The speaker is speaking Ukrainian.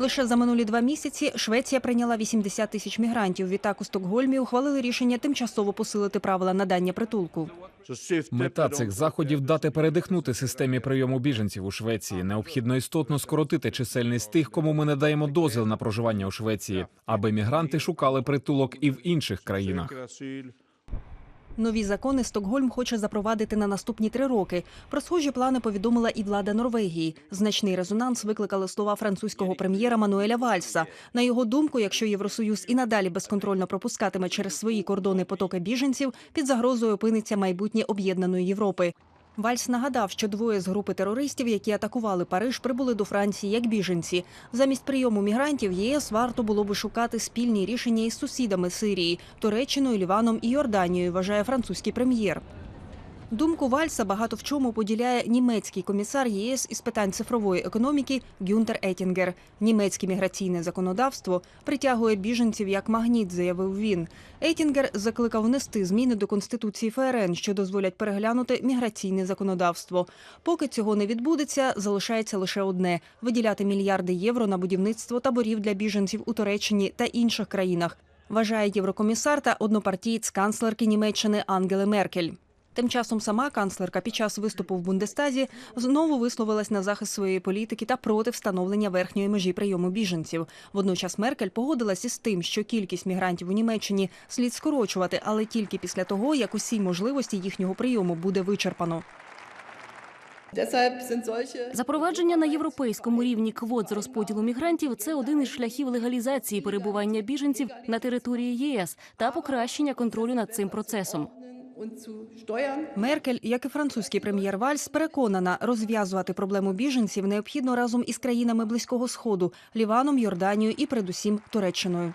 Лише за минулі два місяці Швеція прийняла 80 тисяч мігрантів. Відтак у Стокгольмі ухвалили рішення тимчасово посилити правила надання притулку. Мета цих заходів дати передихнути системі прийому біженців у Швеції. Необхідно істотно скоротити чисельність тих, кому ми не даємо дозвіл на проживання у Швеції, аби мігранти шукали притулок і в інших країнах. Нові закони Стокгольм хоче запровадити на наступні три роки. Про схожі плани повідомила і влада Норвегії. Значний резонанс викликали слова французького прем'єра Мануеля Вальса. На його думку, якщо Євросоюз і надалі безконтрольно пропускатиме через свої кордони потоки біженців, під загрозою опиниться майбутнє об'єднаної Європи. Вальс нагадав, що двоє з групи терористів, які атакували Париж, прибули до Франції як біженці. Замість прийому мігрантів ЄС варто було би шукати спільні рішення із сусідами Сирії Туреччиною, Ліваном і Йорданією, вважає французький прем'єр. Думку Вальса багато в чому поділяє німецький комісар ЄС із питань цифрової економіки Гюнтер Етінгер. Німецьке міграційне законодавство притягує біженців як магніт, заявив він. Етінгер закликав внести зміни до конституції ФРН, що дозволять переглянути міграційне законодавство. Поки цього не відбудеться, залишається лише одне виділяти мільярди євро на будівництво таборів для біженців у Туреччині та інших країнах. Вважає єврокомісар та однопартієць канцлерки Німеччини Ангели Меркель. Тим часом сама канцлерка під час виступу в Бундестазі знову висловилась на захист своєї політики та проти встановлення верхньої межі прийому біженців. Водночас Меркель погодилась із тим, що кількість мігрантів у Німеччині слід скорочувати, але тільки після того, як усі можливості їхнього прийому буде вичерпано. Запровадження на європейському рівні квот з розподілу мігрантів це один із шляхів легалізації перебування біженців на території ЄС та покращення контролю над цим процесом. Меркель, як і французький прем'єр Вальс, переконана, розв'язувати проблему біженців необхідно разом із країнами близького сходу Ліваном, Йорданією і, передусім, Туреччиною.